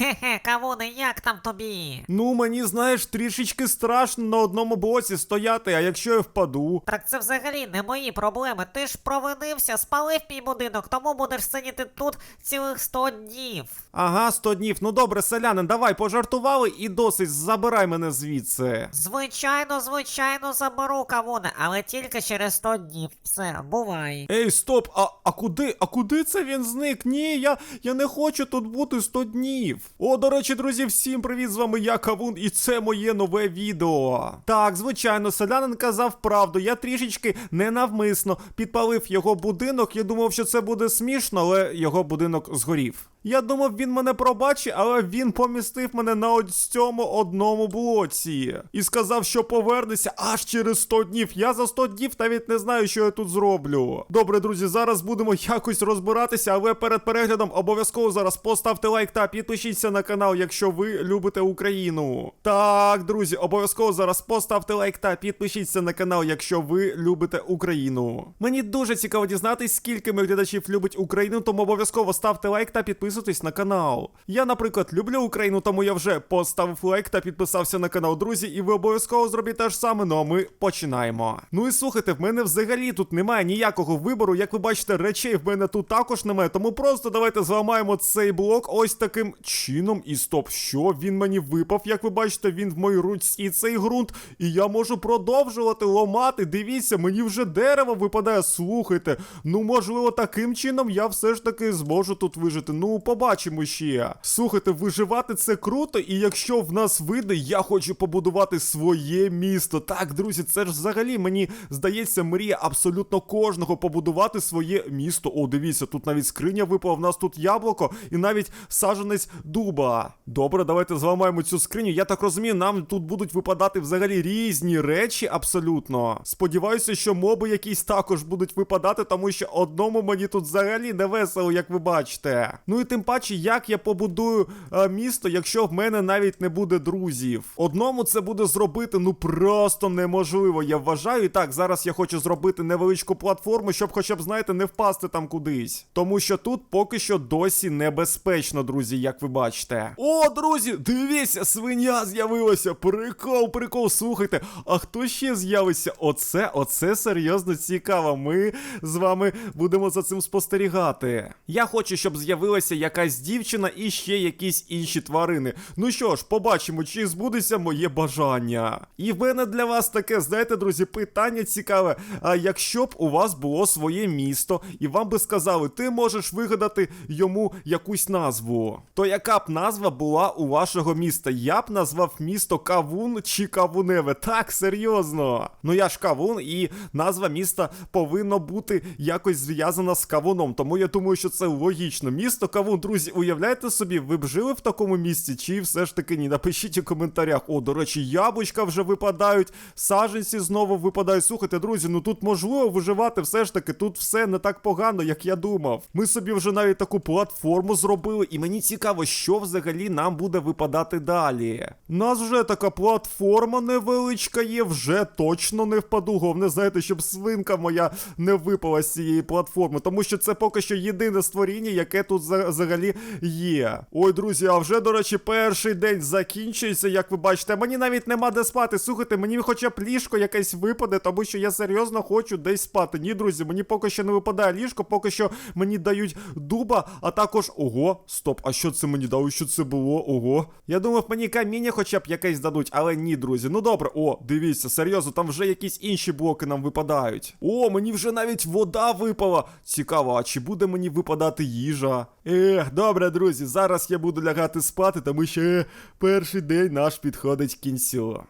Хе-хе, кавуни, як там тобі? Ну, мені, знаєш, трішечки страшно на одному боці стояти, а якщо я впаду. Так це взагалі не мої проблеми. Ти ж провинився, спалив мій будинок, тому будеш сидіти тут цілих 100 днів. Ага, 100 днів. Ну добре, селянин, давай пожартували і досить забирай мене звідси. Звичайно, звичайно, заберу кавуни, але тільки через 100 днів. Все, бувай. Ей, стоп, а, а куди? А куди це він зник? Ні, я, я не хочу тут бути 100 днів. О, до речі, друзі, всім привіт! З вами я Кавун, і це моє нове відео. Так, звичайно, селянин казав правду. Я трішечки ненавмисно підпалив його будинок. Я думав, що це буде смішно, але його будинок згорів. Я думав, він мене пробачить, але він помістив мене на цьому одному блоці і сказав, що повернеться аж через 100 днів. Я за 100 днів навіть не знаю, що я тут зроблю. Добре, друзі, зараз будемо якось розбиратися, але перед переглядом обов'язково зараз поставте лайк та підпишіться на канал, якщо ви любите Україну. Так, друзі, обов'язково зараз поставте лайк та підпишіться на канал, якщо ви любите Україну. Мені дуже цікаво дізнатись, скільки моїх глядачів любить Україну, тому обов'язково ставте лайк та підписуйтесь на канал. Я, наприклад, люблю Україну, тому я вже поставив лайк та підписався на канал, друзі, і ви обов'язково зробіть те ж саме. Ну а ми починаємо. Ну і слухайте, в мене взагалі тут немає ніякого вибору. Як ви бачите, речей в мене тут також немає. Тому просто давайте зламаємо цей блок ось таким чином. І стоп, що він мені випав? Як ви бачите, він в моїй руці цей ґрунт, і я можу продовжувати ламати. Дивіться, мені вже дерево випадає. Слухайте, ну можливо, таким чином я все ж таки зможу тут вижити. Ну, побачимо ще. Слухайте, виживати це круто, і якщо в нас вийде, я хочу побудувати своє місто. Так, друзі, це ж взагалі мені здається, мрія абсолютно кожного побудувати своє місто. О, дивіться, тут навіть скриня випала, в нас тут яблуко і навіть саженець дуба. Добре, давайте зламаємо цю скриню. Я так розумію, нам тут будуть випадати взагалі різні речі абсолютно. Сподіваюся, що моби якісь також будуть випадати, тому що одному мені тут взагалі не весело, як ви бачите. Ну і тим паче, як я побудую е, місто, якщо в мене навіть не буде друзів. Одному це буде зробити ну просто неможливо. Я вважаю. І так, зараз я хочу зробити невеличку платформу, щоб, хоча б, знаєте, не впасти там кудись. Тому що тут поки що досі небезпечно, друзі, як ви бачите. О, друзі, дивіться, свиня з'явилася. Прикол, прикол, слухайте. А хто ще з'явиться? Оце, оце серйозно цікаво. Ми з вами будемо за цим спостерігати. Я хочу, щоб з'явилася якась дівчина і ще якісь інші тварини. Ну що ж, побачимо, чи збудеться моє бажання. І в мене для вас таке, знаєте, друзі, питання цікаве. А якщо б у вас було своє місто, і вам би сказали, ти можеш вигадати йому якусь назву, то яка б назва була у вашого міста? Я б назвав місто Кавун чи Кавуневе. Так, серйозно. Ну я ж Кавун, і назва міста повинна бути якось зв'язана з Кавуном. Тому я думаю, що це логічно. Місто Кавун, друзі, уявляєте собі, ви б жили в такому місці, чи все ж таки ні? Напишіть у коментарях. О, до речі, яблучка вже випадають, саженці знову випадають. Слухайте, друзі, ну тут можливо виживати все ж таки. Тут все не так погано, як я думав. Ми собі вже навіть таку платформу зробили, і мені цікаво, що взагалі нам буде випадати далі. Нас вже така платформа невеличка є, вже точно не впаду. Головне, знаєте, щоб свинка моя не випала з цієї платформи, тому що це поки що єдине створіння, яке тут за- взагалі є. Ой, друзі, а вже, до речі, перший день закінчується, як ви бачите. Мені навіть нема де спати. Слухайте, мені хоча б ліжко якесь випаде, тому що я серйозно хочу десь спати. Ні, друзі, мені поки що не випадає ліжко, поки що мені дають дуба, а також. Ого, стоп, а що це мені дали? Що це було? Ого. Я думав, мені каміння хоча б якесь дадуть, але ні, друзі. Ну добре, о, дивіться, серйозно, там вже якісь інші блоки нам випадають. О, мені вже навіть вода випала. Цікаво, а чи буде мені випадати їжа? Ех, добре, друзі, зараз я буду лягати спати, тому що перший день наш підходить кінцю.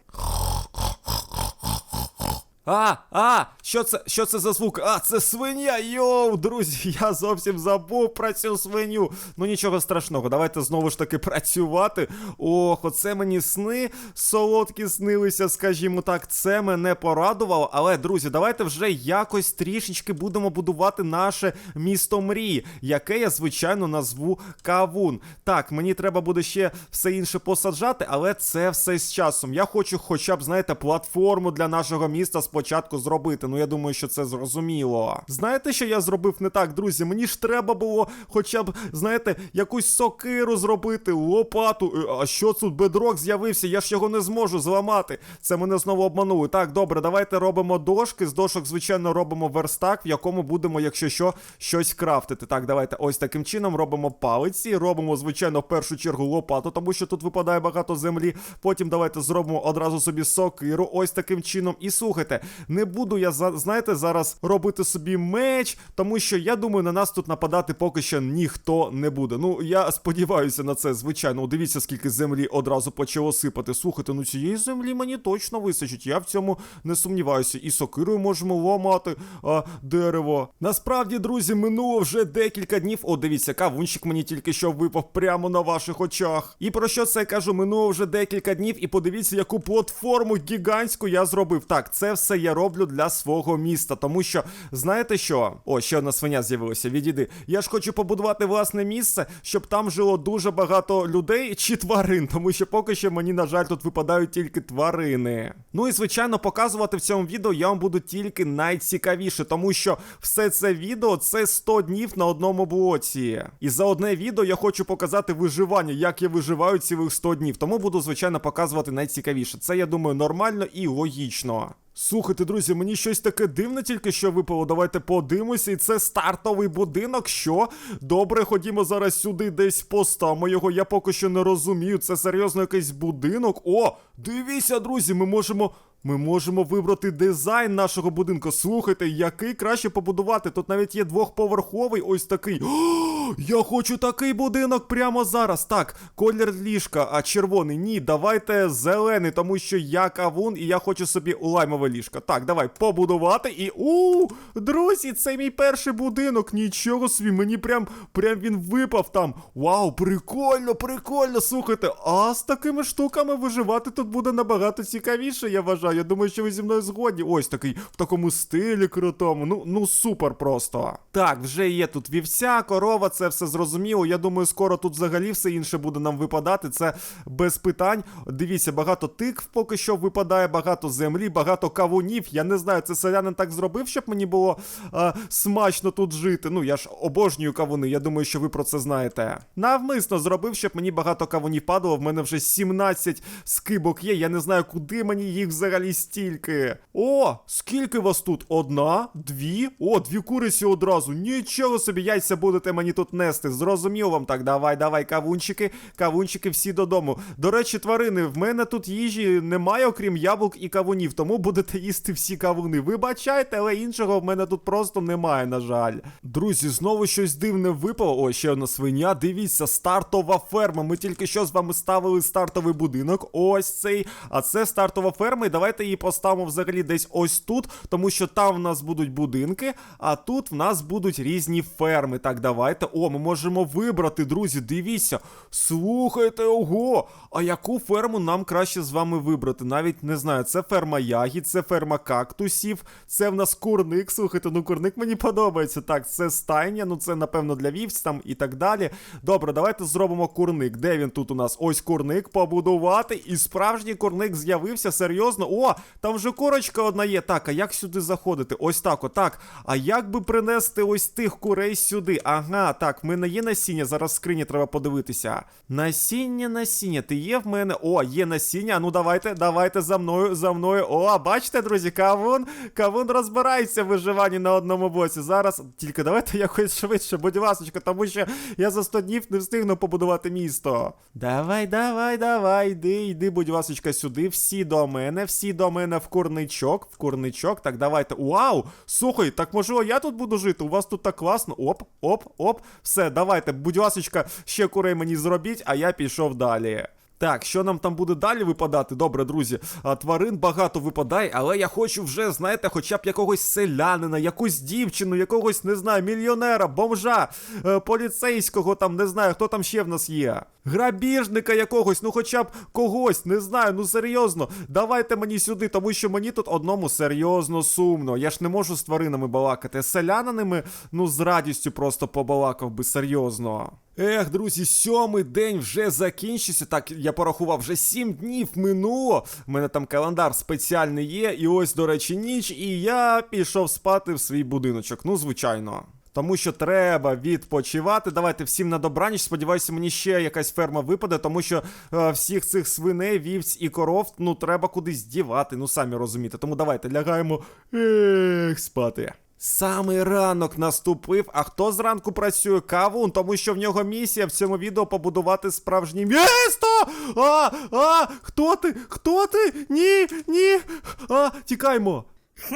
А, а, що це, що це за звук? А, це свиня, йоу, друзі, я зовсім забув про цю свиню. Ну нічого страшного, давайте знову ж таки працювати. Ох, оце мені сни солодкі снилися, скажімо так, це мене порадувало. Але, друзі, давайте вже якось трішечки будемо будувати наше місто мрії, яке я, звичайно, назву Кавун. Так, мені треба буде ще все інше посаджати, але це все з часом. Я хочу хоча б, знаєте, платформу для нашого міста. Сподіваюся, початку зробити. Ну я думаю, що це зрозуміло. Знаєте, що я зробив не так, друзі? Мені ж треба було хоча б, знаєте, якусь сокиру зробити, лопату. Е, А що тут бедрок з'явився? Я ж його не зможу зламати. Це мене знову обманули. Так, добре, давайте робимо дошки. З дошок, звичайно, робимо верстак, в якому будемо, якщо що, щось крафтити. Так, давайте ось таким чином робимо палиці, робимо, звичайно, в першу чергу лопату, тому що тут випадає багато землі. Потім давайте зробимо одразу собі сокиру, ось таким чином. І слухайте, не буду я знаєте, зараз робити собі меч, тому що я думаю, на нас тут нападати поки що ніхто не буде. Ну я сподіваюся на це, звичайно. Дивіться, скільки землі одразу почало сипати. Слухайте, ну цієї землі мені точно вистачить. Я в цьому не сумніваюся. І сокирою можемо ламати а, дерево. Насправді, друзі, минуло вже декілька днів. О, дивіться, кавунчик мені тільки що випав прямо на ваших очах. І про що це я кажу? Минуло вже декілька днів, і подивіться, яку платформу гігантську я зробив. Так, це все я роблю для свого міста, тому що знаєте що? О, ще одна свиня з'явилася. Відійди. Я ж хочу побудувати власне місце, щоб там жило дуже багато людей чи тварин, тому що поки що мені, на жаль, тут випадають тільки тварини. Ну і звичайно, показувати в цьому відео я вам буду тільки найцікавіше, тому що все це відео це 100 днів на одному блоці. І за одне відео я хочу показати виживання, як я виживаю цілих 100 днів. Тому буду, звичайно, показувати найцікавіше. Це я думаю нормально і логічно. Слухайте, друзі, мені щось таке дивне тільки що випало. Давайте подивимося. І це стартовий будинок. Що? Добре, ходімо зараз сюди десь поставимо його. Я поки що не розумію. Це серйозно якийсь будинок. О, дивіться, друзі, ми можемо. Ми можемо вибрати дизайн нашого будинку. Слухайте, який краще побудувати. Тут навіть є двохповерховий, ось такий. О, я хочу такий будинок прямо зараз. Так, колір ліжка, а червоний. Ні, давайте зелений, тому що я кавун і я хочу собі лаймове ліжко. Так, давай побудувати і. У, друзі, це мій перший будинок. Нічого собі, мені прям прям він випав там. Вау, прикольно, прикольно. Слухайте, а з такими штуками виживати тут буде набагато цікавіше, я вважаю. Я думаю, що ви зі мною згодні. Ось такий в такому стилі крутому. Ну, ну супер просто. Так, вже є тут вівця, корова, це все зрозуміло. Я думаю, скоро тут взагалі все інше буде нам випадати. Це без питань. Дивіться, багато тикв поки що випадає, багато землі, багато кавунів. Я не знаю, це селянин так зробив, щоб мені було а, смачно тут жити. Ну, я ж обожнюю кавуни. Я думаю, що ви про це знаєте. Навмисно зробив, щоб мені багато кавунів падало. В мене вже 17 скибок є. Я не знаю, куди мені їх взагалі стільки. О, скільки вас тут? Одна, дві. О, дві куриці одразу. Нічого собі, яйця будете мені тут нести. Зрозуміло вам так. Давай, давай, кавунчики, кавунчики всі додому. До речі, тварини, в мене тут їжі немає, окрім яблук і кавунів, тому будете їсти всі кавуни. Вибачайте, але іншого в мене тут просто немає, на жаль. Друзі, знову щось дивне випало. О, ще одна свиня. Дивіться, стартова ферма. Ми тільки що з вами ставили стартовий будинок. Ось цей. А це стартова ферма. І давайте її поставимо взагалі десь ось тут, тому що там в нас будуть будинки, а тут в нас будуть різні ферми. Так, давайте. О, ми можемо вибрати, друзі. Дивіться. Слухайте, ого! А яку ферму нам краще з вами вибрати? Навіть не знаю, це ферма ягід, це ферма кактусів, це в нас курник. Слухайте, ну курник мені подобається. Так, це стайня, ну це напевно для вівць там і так далі. Добре, давайте зробимо курник. Де він тут у нас? Ось курник побудувати. І справжній курник з'явився серйозно. О, там вже корочка одна є. Так, а як сюди заходити? Ось так, отак. А як би принести ось тих курей сюди? Ага, так, в мене є насіння. Зараз в скрині треба подивитися. Насіння, насіння. Ти є в мене? О, є насіння. Ну давайте, давайте за мною, за мною. О, бачите, друзі, кавун, кавун розбирається в виживанні на одному боці. Зараз тільки давайте якось швидше, будь ласочка, тому що я за 100 днів не встигну побудувати місто. Давай, давай, давай, йди, йди, будь ласочка, сюди. Всі до мене, всі до мене в курничок, в курничок. Так, давайте. Вау! Слухай, так можливо, я тут буду жити. У вас тут так класно. Оп, оп, оп. Все, давайте, будь ласочка, ще курей мені зробіть, а я пішов далі. Так, що нам там буде далі випадати? Добре, друзі. Тварин багато випадає, але я хочу вже, знаєте, хоча б якогось селянина, якусь дівчину, якогось, не знаю, мільйонера, бомжа, е, поліцейського, там, не знаю, хто там ще в нас є. Грабіжника якогось, ну хоча б когось, не знаю, ну серйозно. Давайте мені сюди, тому що мені тут одному серйозно сумно. Я ж не можу з тваринами балакати. Селянинами, ну з радістю просто побалакав би серйозно. Ех, друзі, сьомий день вже закінчився. Так, я порахував, вже сім днів минуло. У мене там календар спеціальний є, і ось, до речі, ніч, і я пішов спати в свій будиночок. Ну, звичайно. Тому що треба відпочивати. Давайте всім на добраніч. Сподіваюся, мені ще якась ферма випаде, тому що е, всіх цих свиней, вівць і коров ну треба кудись дівати. Ну самі розумієте. Тому давайте лягаємо ех, спати. Самий ранок наступив. А хто зранку працює? Кавун, тому що в нього місія в цьому відео побудувати справжнє місто. А, а, хто ти? Хто ти? Ні, ні. А, тікаймо.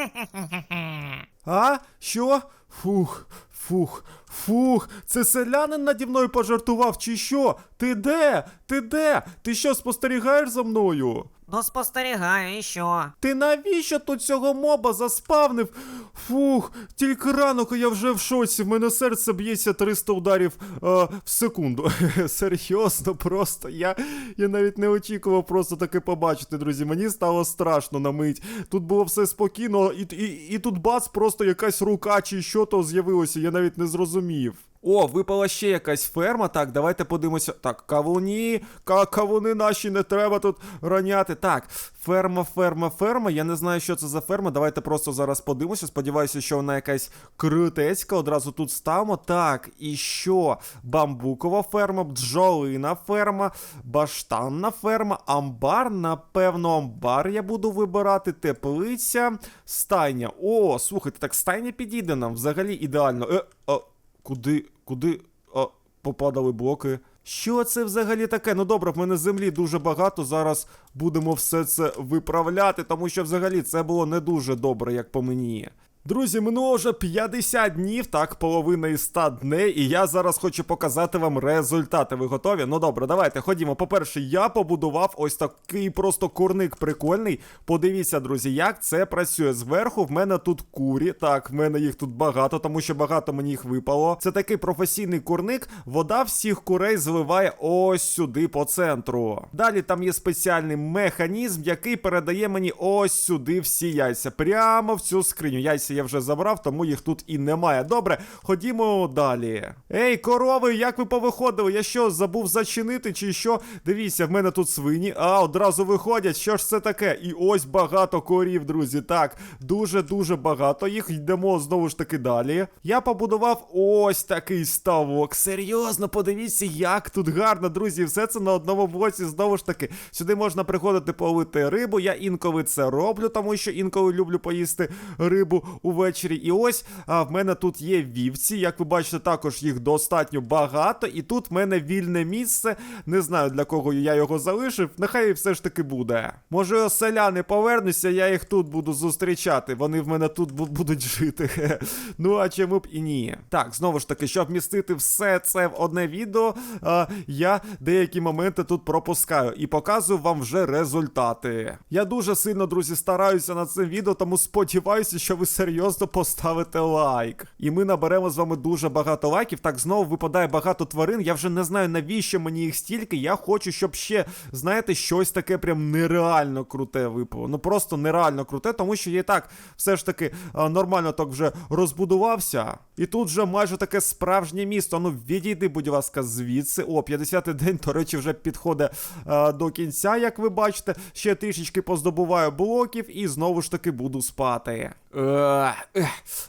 А? Що? Фух, фух, фух. Це селянин наді мною пожартував, чи що? Ти де? Ти де? Ти що спостерігаєш за мною? Ну спостерігаю, і що? Ти навіщо тут цього моба заспавнив? Фух, тільки ранок і я вже в шоці. В мене серце б'ється 300 ударів е, в секунду. Серйозно, просто я, я навіть не очікував просто таке побачити, друзі. Мені стало страшно на мить. Тут було все спокійно, і, і, і тут бац, просто якась рука чи що то з'явилося, я навіть не зрозумів. О, випала ще якась ферма. Так, давайте подивимося. Так, кавуні, ка кавуни наші не треба тут раняти. Так, ферма, ферма, ферма. Я не знаю, що це за ферма. Давайте просто зараз подивимося. Сподіваюся, що вона якась крутецька. Одразу тут ставимо. Так, і що? Бамбукова ферма, бджолина ферма, баштанна ферма, амбар. Напевно, амбар я буду вибирати. Теплиця, стайня. О, слухайте, так стайня підійде нам взагалі ідеально. Е, а, Куди, куди а, попадали блоки? Що це взагалі таке? Ну добре, в мене землі дуже багато. Зараз будемо все це виправляти, тому що взагалі це було не дуже добре, як по мені. Друзі, минуло вже 50 днів, так, половина із 100 дней, і я зараз хочу показати вам результати. Ви готові? Ну добре, давайте ходімо. По-перше, я побудував ось такий просто курник прикольний. Подивіться, друзі, як це працює. Зверху в мене тут курі. Так, в мене їх тут багато, тому що багато мені їх випало. Це такий професійний курник. Вода всіх курей зливає ось сюди по центру. Далі там є спеціальний механізм, який передає мені ось сюди всі яйця. Прямо в цю скриню. Яйця я вже забрав, тому їх тут і немає. Добре, ходімо далі. Ей, корови, як ви повиходили? Я що, забув зачинити чи що? Дивіться, в мене тут свині. А, одразу виходять. Що ж це таке? І ось багато корів, друзі. Так, дуже-дуже багато їх. Йдемо знову ж таки далі. Я побудував ось такий ставок. Серйозно, подивіться, як тут гарно, друзі. Все це на одному блоці. Знову ж таки, сюди можна приходити полити рибу. Я інколи це роблю, тому що інколи люблю поїсти рибу увечері. І ось а, в мене тут є вівці. Як ви бачите, також їх достатньо багато. І тут в мене вільне місце. Не знаю для кого я його залишив. Нехай все ж таки буде. Може, селяни повернуться, я їх тут буду зустрічати. Вони в мене тут будуть жити. ну а чому б і ні? Так, знову ж таки, щоб вмістити все це в одне відео, а, я деякі моменти тут пропускаю і показую вам вже результати. Я дуже сильно, друзі, стараюся над цим відео, тому сподіваюся, що ви серйозно поставите лайк. І ми наберемо з вами дуже багато лайків. Так, знову випадає багато тварин. Я вже не знаю, навіщо мені їх стільки. Я хочу, щоб ще, знаєте, щось таке прям нереально круте випало. Ну просто нереально круте, тому що я і так все ж таки нормально так вже розбудувався. І тут вже майже таке справжнє місто. Ну, відійди, будь ласка, звідси. О, 50-й день, до речі, вже підходить а, до кінця, як ви бачите. Ще трішечки поздобуваю блоків і знову ж таки буду спати.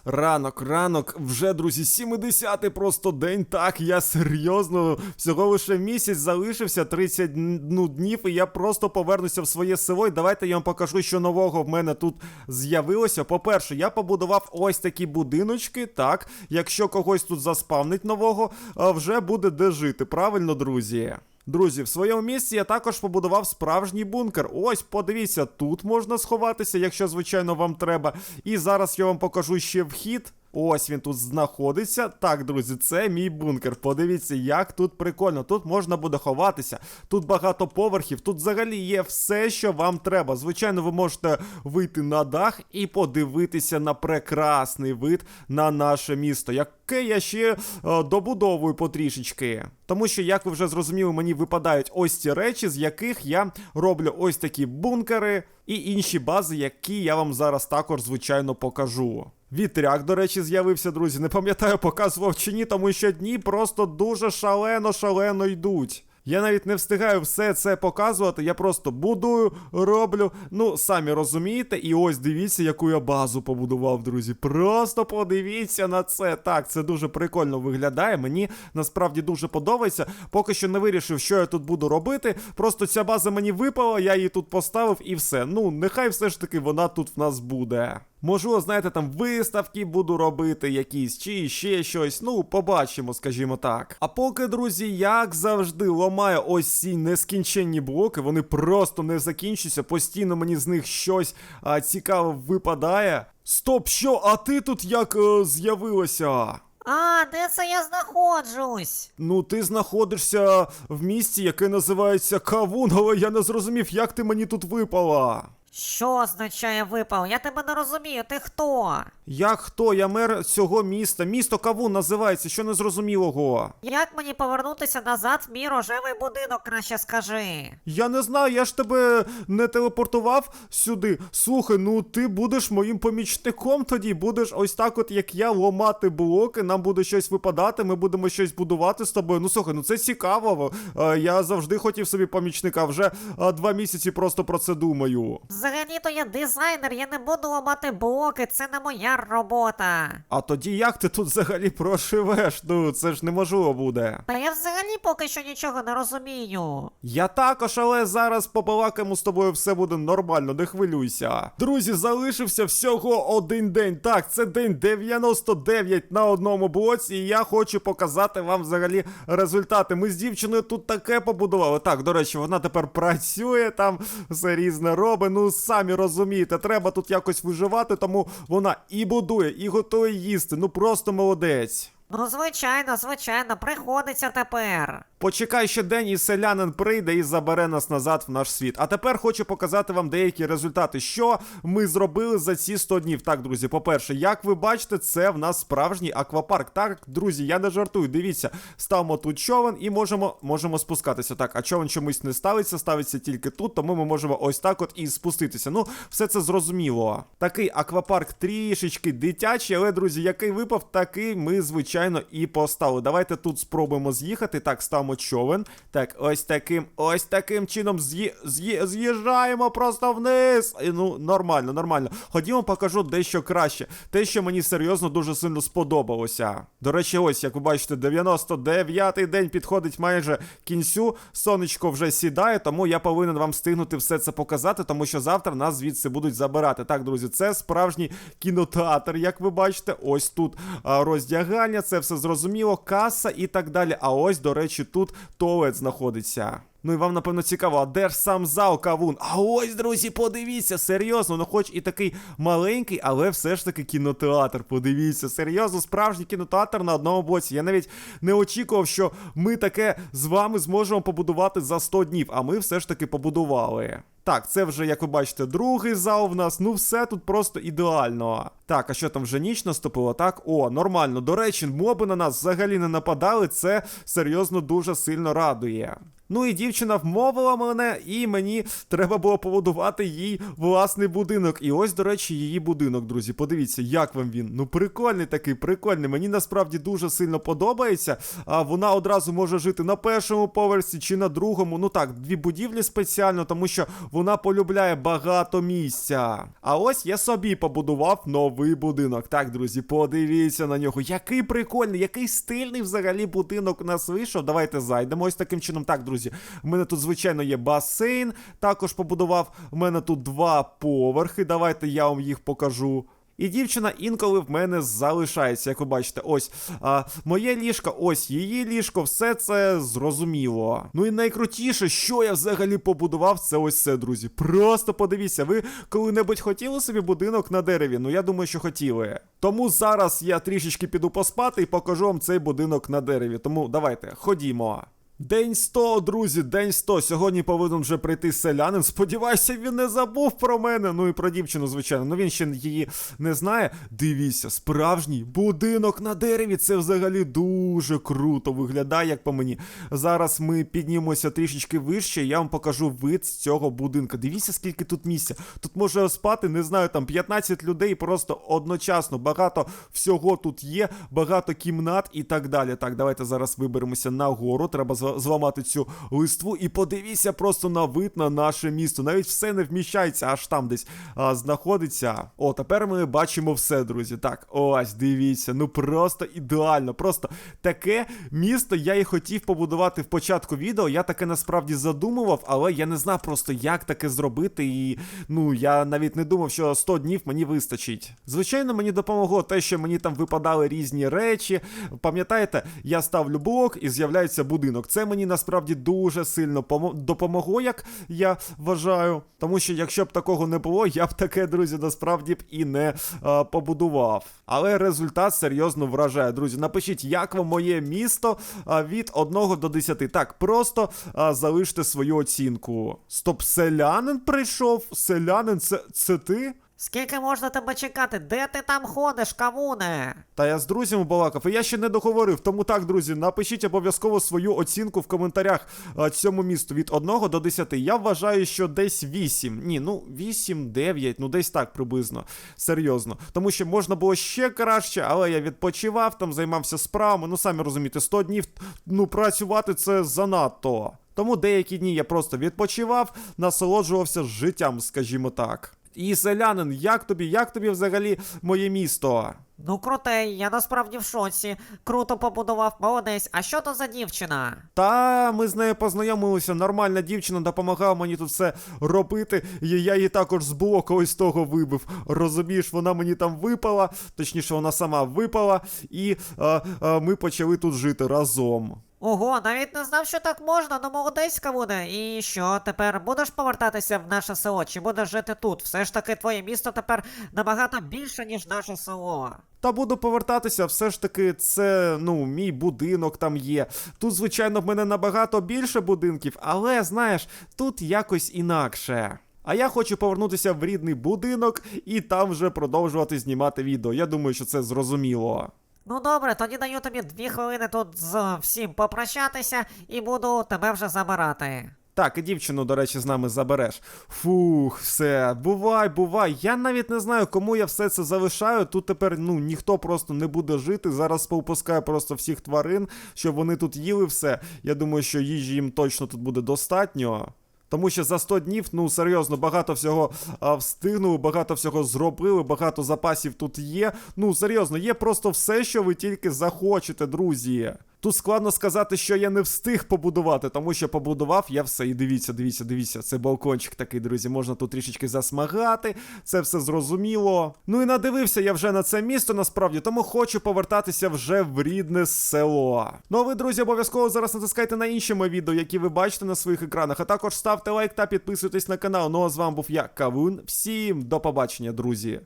Ранок, ранок, вже, друзі, 70-й просто день. Так, я серйозно, всього лише місяць залишився, 30 ну, днів, і я просто повернуся в своє село. І давайте я вам покажу, що нового в мене тут з'явилося. По-перше, я побудував ось такі будиночки. Так, якщо когось тут заспавнить нового, вже буде де жити. Правильно, друзі? Друзі, в своєму місці я також побудував справжній бункер. Ось, подивіться, тут можна сховатися, якщо, звичайно, вам треба. І зараз я вам покажу ще вхід. Ось він тут знаходиться. Так, друзі, це мій бункер. Подивіться, як тут прикольно. Тут можна буде ховатися. Тут багато поверхів. Тут взагалі є все, що вам треба. Звичайно, ви можете вийти на дах і подивитися на прекрасний вид на наше місто, яке я ще е, добудовую потрішечки. Тому що, як ви вже зрозуміли, мені випадають ось ці речі, з яких я роблю ось такі бункери і інші бази, які я вам зараз також, звичайно, покажу. Вітряк, до речі, з'явився, друзі. Не пам'ятаю, показував чи ні, тому що дні просто дуже шалено-шалено йдуть. Я навіть не встигаю все це показувати. Я просто будую, роблю. Ну, самі розумієте, і ось дивіться, яку я базу побудував, друзі. Просто подивіться на це. Так, це дуже прикольно виглядає. Мені насправді дуже подобається. Поки що не вирішив, що я тут буду робити. Просто ця база мені випала, я її тут поставив і все. Ну, нехай все ж таки вона тут в нас буде. Можливо, знаєте, там виставки буду робити якісь, чи ще щось. Ну, побачимо, скажімо так. А поки, друзі, як завжди, ламаю ось ці нескінченні блоки, вони просто не закінчуються. Постійно мені з них щось а, цікаве випадає. Стоп, що? А ти тут як е, з'явилася? А, де це я знаходжусь? Ну, ти знаходишся в місті, яке називається Кавун, але я не зрозумів, як ти мені тут випала. Що означає випав? Я тебе не розумію, ти хто? Як хто? Я мер цього міста. Місто Кавун називається, що незрозумілого. Як мені повернутися назад в мій рожевий будинок, краще скажи? Я не знаю, я ж тебе не телепортував сюди. Слухай, ну ти будеш моїм помічником тоді, будеш ось так, от як я, ломати блоки, нам буде щось випадати, ми будемо щось будувати з тобою. Ну слухай, ну це цікаво. Е, Я завжди хотів собі помічника, вже е, два місяці просто про це думаю. Взагалі-то я дизайнер, я не буду ламати блоки, це не моя робота. А тоді як ти тут взагалі проживеш? Ну це ж неможливо буде. Та я взагалі поки що нічого не розумію. Я також, але зараз побалакаємо з тобою, все буде нормально, не хвилюйся. Друзі, залишився всього один день. Так, це день 99 на одному блоці, і я хочу показати вам взагалі результати. Ми з дівчиною тут таке побудували. Так, до речі, вона тепер працює там, все різне робить. Ну, самі розумієте, треба тут якось виживати, тому вона і будує, і готує їсти. Ну просто молодець. Ну, звичайно, звичайно, приходиться тепер. Почекай ще день, і селянин прийде і забере нас назад в наш світ. А тепер хочу показати вам деякі результати, що ми зробили за ці 100 днів. Так, друзі, по-перше, як ви бачите, це в нас справжній аквапарк. Так, друзі, я не жартую. Дивіться, ставимо тут човен і можемо, можемо спускатися. Так, а човен чомусь не ставиться, ставиться тільки тут, тому ми можемо ось так от і спуститися. Ну, все це зрозуміло. Такий аквапарк трішечки дитячий, але, друзі, який випав, такий ми, звичайно, і поставили. Давайте тут спробуємо з'їхати. Так, ставимо човен. Так, ось таким, ось таким чином з'ї- з'ї- з'їжджаємо просто вниз. І, Ну, нормально, нормально. Ходімо, покажу дещо краще. Те, що мені серйозно дуже сильно сподобалося. До речі, ось, як ви бачите, 99-й день підходить майже кінцю. Сонечко вже сідає, тому я повинен вам встигнути все це показати, тому що завтра нас звідси будуть забирати. Так, друзі, це справжній кінотеатр, як ви бачите. Ось тут роздягання, це все зрозуміло, каса і так далі. А ось, до речі, тут туалет знаходиться. Ну і вам, напевно, цікаво, а де ж сам зал кавун? А ось, друзі, подивіться, серйозно, ну хоч і такий маленький, але все ж таки кінотеатр. Подивіться, серйозно, справжній кінотеатр на одному боці. Я навіть не очікував, що ми таке з вами зможемо побудувати за 100 днів, а ми все ж таки побудували. Так, це вже, як ви бачите, другий зал в нас. Ну, все тут просто ідеально. Так, а що там вже ніч наступила? Так, о, нормально. До речі, моби на нас взагалі не нападали. Це серйозно дуже сильно радує. Ну і дівчина вмовила мене, і мені треба було побудувати їй власний будинок. І ось, до речі, її будинок, друзі. Подивіться, як вам він. Ну, прикольний такий, прикольний. Мені насправді дуже сильно подобається. А вона одразу може жити на першому поверсі чи на другому. Ну так, дві будівлі спеціально, тому що вона полюбляє багато місця. А ось я собі побудував новий будинок. Так, друзі, подивіться на нього. Який прикольний, який стильний взагалі будинок у нас вийшов. Давайте зайдемо ось таким чином. Так, друзі, в мене тут, звичайно, є басейн. Також побудував. У мене тут два поверхи. Давайте я вам їх покажу. І дівчина інколи в мене залишається, як ви бачите, ось а, моє ліжко, ось її ліжко, все це зрозуміло. Ну і найкрутіше, що я взагалі побудував, це ось це, друзі. Просто подивіться, ви коли-небудь хотіли собі будинок на дереві? Ну я думаю, що хотіли. Тому зараз я трішечки піду поспати і покажу вам цей будинок на дереві. Тому давайте, ходімо. День 100, друзі, день 100. Сьогодні повинен вже прийти селянин. Сподіваюся, він не забув про мене. Ну і про дівчину, звичайно. Ну він ще її не знає. Дивіться, справжній будинок на дереві. Це взагалі дуже круто виглядає, як по мені. Зараз ми піднімемося трішечки вище. Я вам покажу вид з цього будинка. Дивіться, скільки тут місця. Тут може спати, не знаю, там 15 людей просто одночасно. Багато всього тут є, багато кімнат і так далі. Так, давайте зараз виберемося нагору. Треба зла- зламати цю листву. І подивіться просто на вид на наше місто. Навіть все не вміщається, аж там десь а, знаходиться. О, тепер ми бачимо все, друзі. Так, ось, дивіться. Ну просто ідеально. Просто таке місто я і хотів побудувати в початку відео. Я таке насправді задумував, але я не знав просто, як таке зробити. І ну я навіть не думав, що 100 днів мені вистачить. Звичайно, мені допомогло те, що мені там випадали різні речі. Пам'ятаєте, я ставлю блок і з'являється будинок. Це мені насправді дуже сильно допомогло, як я вважаю. Тому що якщо б такого не було, я б таке, друзі, насправді б і не а, побудував. Але результат серйозно вражає. Друзі, напишіть, як вам моє місто а, від 1 до 10. Так, просто а, залиште свою оцінку. Стоп, селянин прийшов? Селянин, це, це ти? Скільки можна тебе чекати? Де ти там ходиш, кавуне? Та я з друзями балакав, і я ще не договорив. Тому так, друзі, напишіть обов'язково свою оцінку в коментарях а, цьому місту від 1 до 10. Я вважаю, що десь 8. Ні, ну 8, 9, ну десь так приблизно. Серйозно. Тому що можна було ще краще, але я відпочивав, там займався справами. Ну, самі розумієте, 100 днів ну, працювати це занадто. Тому деякі дні я просто відпочивав, насолоджувався життям, скажімо так. І селянин, як тобі, як тобі взагалі моє місто? Ну круте, я насправді в шоці. Круто побудував, молодець. А що то за дівчина? Та ми з нею познайомилися. Нормальна дівчина допомагала мені тут все робити. І я її також з блоку ось того вибив. Розумієш, вона мені там випала, точніше, вона сама випала, і е, е, ми почали тут жити разом. Ого, навіть не знав, що так можна, ну молодець кавуне. І що, тепер будеш повертатися в наше село, чи будеш жити тут? Все ж таки твоє місто тепер набагато більше, ніж наше село. Та буду повертатися, все ж таки, це ну мій будинок там є. Тут, звичайно, в мене набагато більше будинків, але знаєш, тут якось інакше. А я хочу повернутися в рідний будинок і там вже продовжувати знімати відео. Я думаю, що це зрозуміло. Ну добре, тоді даю тобі дві хвилини тут з всім попрощатися і буду тебе вже забирати. Так, і дівчину, до речі, з нами забереш. Фух, все, бувай, бувай. Я навіть не знаю, кому я все це залишаю. Тут тепер ну ніхто просто не буде жити. Зараз повпускаю просто всіх тварин, щоб вони тут їли все. Я думаю, що їжі їм точно тут буде достатньо. Тому що за 100 днів, ну серйозно, багато всього а, встигнули, багато всього зробили, багато запасів тут є. Ну серйозно, є просто все, що ви тільки захочете, друзі. Тут складно сказати, що я не встиг побудувати, тому що побудував я все. І дивіться, дивіться, дивіться. Це балкончик такий, друзі. Можна тут трішечки засмагати, це все зрозуміло. Ну і надивився я вже на це місто насправді, тому хочу повертатися вже в рідне село. Ну а ви, друзі, обов'язково зараз натискайте на інші мої відео, які ви бачите на своїх екранах. А також ставте лайк та підписуйтесь на канал. Ну а з вами був я, Кавун. Всім до побачення, друзі.